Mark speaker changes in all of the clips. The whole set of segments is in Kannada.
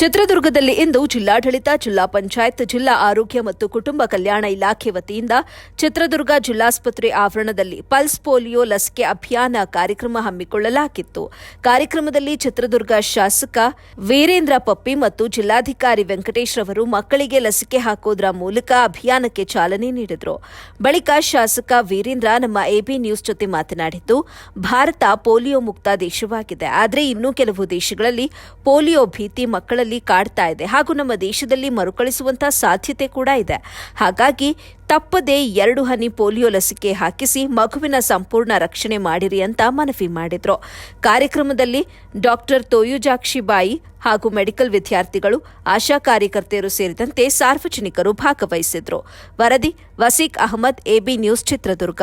Speaker 1: ಚಿತ್ರದುರ್ಗದಲ್ಲಿ ಇಂದು ಜಿಲ್ಲಾಡಳಿತ, ಜಿಲ್ಲಾ ಪಂಚಾಯತ್, ಜಿಲ್ಲಾ ಆರೋಗ್ಯ ಮತ್ತು ಕುಟುಂಬ ಕಲ್ಯಾಣ ಇಲಾಖೆ ವತಿಯಿಂದ ಚಿತ್ರದುರ್ಗ ಜಿಲ್ಲಾಸ್ಪತ್ರೆ ಆವರಣದಲ್ಲಿ ಪಲ್ಸ್ ಪೋಲಿಯೋ ಲಸಿಕೆ ಅಭಿಯಾನ ಕಾರ್ಯಕ್ರಮ ಹಮ್ಮಿಕೊಳ್ಳಲಾಗಿತ್ತು. ಕಾರ್ಯಕ್ರಮದಲ್ಲಿ ಚಿತ್ರದುರ್ಗ ಶಾಸಕ ವೀರೇಂದ್ರ ಪಪ್ಪಿ ಮತ್ತು ಜಿಲ್ಲಾಧಿಕಾರಿ ವೆಂಕಟೇಶ್ ರವರು ಮಕ್ಕಳಿಗೆ ಲಸಿಕೆ ಹಾಕೋದ್ರ ಮೂಲಕ ಅಭಿಯಾನಕ್ಕೆ ಚಾಲನೆ ನೀಡಿದರು. ಬಳಿಕ ಶಾಸಕ ವೀರೇಂದ್ರ ನಮ್ಮ ಎಬಿ ನ್ಯೂಸ್ ಜೊತೆ ಮಾತನಾಡಿದ್ದು, ಭಾರತ ಪೋಲಿಯೋ ಮುಕ್ತ ದೇಶವಾಗಿದೆ. ಆದರೆ ಇನ್ನೂ ಕೆಲವು ದೇಶಗಳಲ್ಲಿ ಪೋಲಿಯೋ ಭೀತಿ ಮಕ್ಕಳಲ್ಲಿ ಕಾಡ್ತಾ ಇದೆ. ಹಾಗೂ ನಮ್ಮ ದೇಶದಲ್ಲಿ ಮರುಕಳಿಸುವಂತಹ ಸಾಧ್ಯತೆ ಕೂಡ ಇದೆ. ಹಾಗಾಗಿ ತಪ್ಪದೆ ಎರಡು ಹನಿ ಪೋಲಿಯೋ ಲಸಿಕೆ ಹಾಕಿಸಿ ಮಗುವಿನ ಸಂಪೂರ್ಣ ರಕ್ಷಣೆ ಮಾಡಿರಿ ಅಂತ ಮನವಿ ಮಾಡಿದ್ರು. ಕಾರ್ಯಕ್ರಮದಲ್ಲಿ ಡಾಕ್ಟರ್ ತೋಯುಜಾಕ್ಷಿ ಬಾಯಿ ಹಾಗೂ ಮೆಡಿಕಲ್ ವಿದ್ಯಾರ್ಥಿಗಳು, ಆಶಾ ಕಾರ್ಯಕರ್ತೆಯರು ಸೇರಿದಂತೆ ಸಾರ್ವಜನಿಕರು ಭಾಗವಹಿಸಿದ್ರು. ವರದಿ, ವಸೀಕ್ ಅಹಮದ್, ಎಬಿ ನ್ಯೂಸ್ ಚಿತ್ರದುರ್ಗ.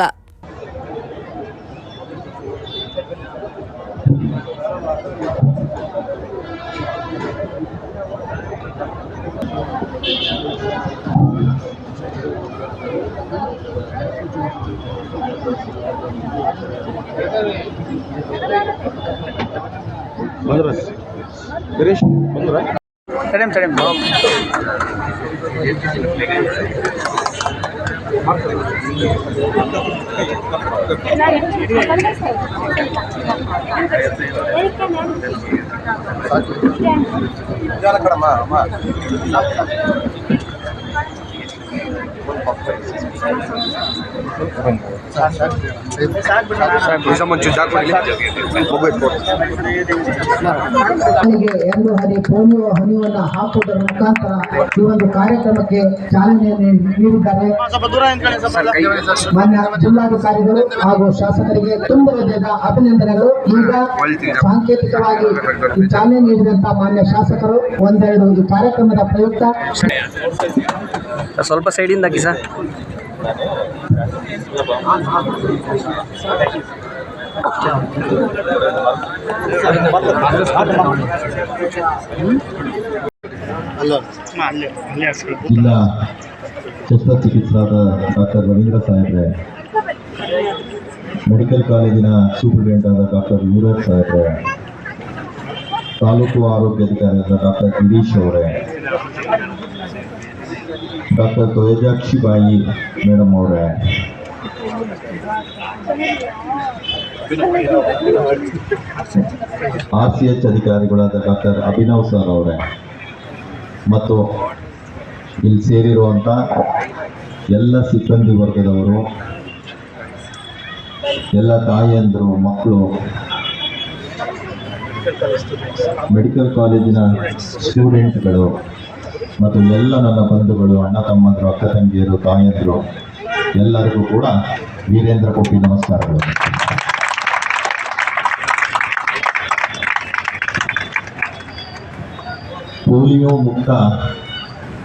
Speaker 2: ಬಂದ್ರ ಗಿರೀಶ್ ಬಂದ್ರ
Speaker 3: ಸರಿ ಸರಿ
Speaker 2: ನಿಧಾನ ಕಣಮ್ಮ ಅಮ್ಮ ಮುಂಚೆ ಜಾಗ ಮಗು ಇಟ್ಕೊಡು
Speaker 4: ಮಕ್ಕಳಿಗೆ ಎರಡು ಹನಿ ಪೋಲಿಯೋ ಹನಿಯನ್ನ ಹಾಕುವುದರ ಮುಖಾಂತರ ಈ ಒಂದು ಕಾರ್ಯಕ್ರಮಕ್ಕೆ ಚಾಲನೆಯನ್ನು ನೀಡಿದ್ದಾರೆ. ಮಾನ್ಯ ಜಿಲ್ಲಾಧಿಕಾರಿಗಳು ಹಾಗೂ ಶಾಸಕರಿಗೆ ತುಂಬ ಹೃದಯದ ಅಭಿನಂದನೆಗಳು. ಈಗ ಸಾಂಕೇತಿಕವಾಗಿ ಚಾಲನೆ ನೀಡಿದಂತಹ ಮಾನ್ಯ ಶಾಸಕರು ಒಂದೆರಡು ಒಂದು ಕಾರ್ಯಕ್ರಮದ ಪ್ರಯುಕ್ತ.
Speaker 3: ಸ್ವಲ್ಪ ಸೈಡಿಂದ ಕಿಸ ಸರ್.
Speaker 5: ಜಿಲ್ಲಾ ಶಸ್ತ್ರಚಿಕಿತ್ಸಾದ ಡಾಕ್ಟರ್ ರವೀಂದ್ರ ಸಾಹೇಬ್ರೆ ಮೆಡಿಕಲ್ ಕಾಲೇಜಿನ ಸೂಪರಿಂಟೆಂಡೆಂಟ್ ಆದ ಡಾಕ್ಟರ್ ಯುವರಾಜ್ ಸಾಹೇಬ್ರೆ ತಾಲೂಕು ಆರೋಗ್ಯಾಧಿಕಾರಿಯಾದ ಡಾಕ್ಟರ್ ಗಿರೀಶ್ ಅವರೇ ಡಾಕ್ಟರ್ ತೋಯಜಾಕ್ಷಿ ಬಾಯಿ ಮೇಡಮ್ ಅವರೇ ಆರ್ ಸಿ ಎಚ್ ಅಧಿಕಾರಿಗಳಾದ ಡಾಕ್ಟರ್ ಅಭಿನವ್ ಸರ್ ಅವರೇ. ಮತ್ತು ಇಲ್ಲಿ ಸೇರಿರುವಂಥ ಎಲ್ಲ ಸಿಬ್ಬಂದಿ ವರ್ಗದವರು, ಎಲ್ಲ ತಾಯಿಯಂದರು, ಮಕ್ಕಳು, ಮೆಡಿಕಲ್ ಕಾಲೇಜಿನ ಸ್ಟೂಡೆಂಟ್ಗಳು ಮತ್ತು ಎಲ್ಲ ನನ್ನ ಬಂಧುಗಳು, ಅಣ್ಣ ತಮ್ಮಂದರು, ಅಕ್ಕ ತಂಗಿಯರು, ತಾಯಂದರು, ಎಲ್ಲರಿಗೂ ಕೂಡ ವೀರೇಂದ್ರ ಕೋಟಿ ನಮಸ್ಕಾರಗಳು. ಪೋಲಿಯೋ ಮುಕ್ತ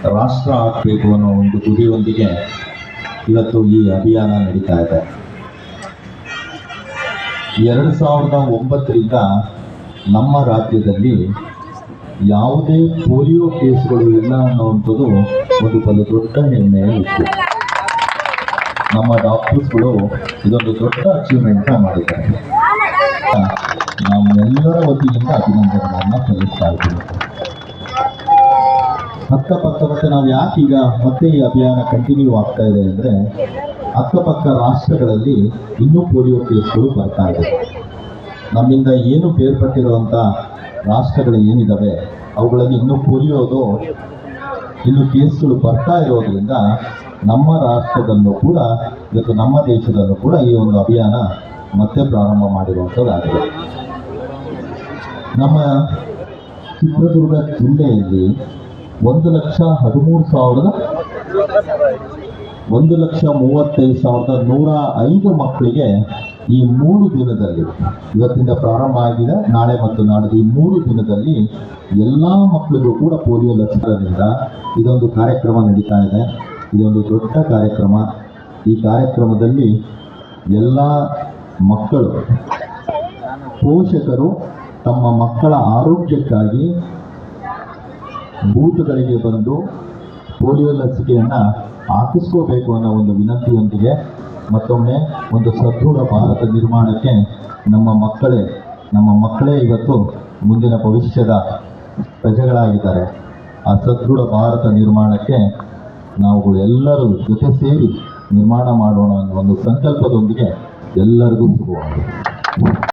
Speaker 5: ರಾಷ್ಟ್ರ ಆಗಬೇಕು ಅನ್ನೋ ಒಂದು ಗುರಿಯೊಂದಿಗೆ ಇವತ್ತು ಈ ಅಭಿಯಾನ ನಡೀತಾ ಇದೆ. ಎರಡು ಸಾವಿರದ ಒಂಬತ್ತರಿಂದ ನಮ್ಮ ರಾಜ್ಯದಲ್ಲಿ ಯಾವುದೇ ಪೋಲಿಯೋ ಕೇಸ್ಗಳು ಇಲ್ಲ ಅನ್ನುವಂಥದ್ದು ಒಂದು ಬಲು ದೊಡ್ಡ ಹೆಮ್ಮೆ ಇತ್ತು ನಮ್ಮ ಡಾಕ್ಟರ್ಸ್ಗಳು ಇದೊಂದು ದೊಡ್ಡ ಅಚೀವ್ಮೆಂಟ್ನ ಮಾಡಿದ್ದಾರೆ. ನಮ್ಮೆಲ್ಲರ ವತಿಯಿಂದ ಅಭಿನಂದನೆಗಳನ್ನು ಸಲ್ಲಿಸ್ತಾ ಇದ್ದೀವಿ ಅಕ್ಕಪಕ್ಕ ಮತ್ತೆ ನಾವು ಯಾಕೆ ಈಗ ಮತ್ತೆ ಈ ಅಭಿಯಾನ ಕಂಟಿನ್ಯೂ ಆಗ್ತಾ ಇದೆ ಅಂದರೆ ಅಕ್ಕಪಕ್ಕ ರಾಷ್ಟ್ರಗಳಲ್ಲಿ ಇನ್ನೂ ಪೋಲಿಯೋ ಕೇಸ್ಗಳು ಬರ್ತಾ ಇದೆ. ನಮ್ಮಿಂದ ಏನು ಬೇರ್ಪಟ್ಟಿರುವಂಥ ರಾಷ್ಟ್ರಗಳು ಏನಿದ್ದಾವೆ ಅವುಗಳಲ್ಲಿ ಇನ್ನೂ ಕುರಿಯೋದು ಇನ್ನು ಕೇಸ್ಗಳು ಬರ್ತಾ ಇರೋದ್ರಿಂದ ನಮ್ಮ ರಾಷ್ಟ್ರದಲ್ಲೂ ಕೂಡ, ಇವತ್ತು ನಮ್ಮ ದೇಶದಲ್ಲೂ ಕೂಡ ಈ ಒಂದು ಅಭಿಯಾನ ಮತ್ತೆ ಪ್ರಾರಂಭ ಮಾಡಿರುವಂಥದ್ದಾಗಿದೆ. ನಮ್ಮ ಚಿತ್ರದುರ್ಗ ಜಿಲ್ಲೆಯಲ್ಲಿ ಒಂದು ಲಕ್ಷ ಹದಿಮೂರು ಸಾವಿರದ ಒಂದು ಲಕ್ಷ ಮೂವತ್ತೈದು ಸಾವಿರದ ನೂರ ಐದು ಮಕ್ಕಳಿಗೆ ಈ ಮೂರು ದಿನದಲ್ಲಿ, ಇವತ್ತಿಂದ ಪ್ರಾರಂಭ ಆಗಿದೆ. ನಾಳೆ ಮತ್ತು ನಾಡಿದ್ದು ಈ ಮೂರು ದಿನದಲ್ಲಿ ಎಲ್ಲ ಮಕ್ಕಳಿಗೂ ಕೂಡ ಪೋಲಿಯೋ ಲಸಿಕೆಯಿಂದ ಇದೊಂದು ಕಾರ್ಯಕ್ರಮ ನಡೀತಾ ಇದೆ. ಇದೊಂದು ದೊಡ್ಡ ಕಾರ್ಯಕ್ರಮ. ಈ ಕಾರ್ಯಕ್ರಮದಲ್ಲಿ ಎಲ್ಲ ಮಕ್ಕಳು, ಪೋಷಕರು ತಮ್ಮ ಮಕ್ಕಳ ಆರೋಗ್ಯಕ್ಕಾಗಿ ಬೂತ್ಗಳಿಗೆ ಬಂದು ಪೋಲಿಯೋ ಲಸಿಕೆಯನ್ನು ಹಾಕಿಸ್ಕೋಬೇಕು ಅನ್ನೋ ಒಂದು ವಿನಂತಿಯೊಂದಿಗೆ ಮತ್ತೊಮ್ಮೆ ಒಂದು ಸದೃಢ ಭಾರತ ನಿರ್ಮಾಣಕ್ಕೆ ನಮ್ಮ ಮಕ್ಕಳೇ ನಮ್ಮ ಮಕ್ಕಳೇ ಇವತ್ತು ಮುಂದಿನ ಭವಿಷ್ಯದ ಪ್ರಜೆಗಳಾಗಿದ್ದಾರೆ. ಆ ಸದೃಢ ಭಾರತ ನಿರ್ಮಾಣಕ್ಕೆ ನಾವು ಎಲ್ಲರೂ ಜೊತೆ ಸೇರಿ ನಿರ್ಮಾಣ ಮಾಡೋಣ ಅನ್ನೋ ಒಂದು ಸಂಕಲ್ಪದೊಂದಿಗೆ ಎಲ್ಲರಿಗೂ ಶುಭವಾಗಿದೆ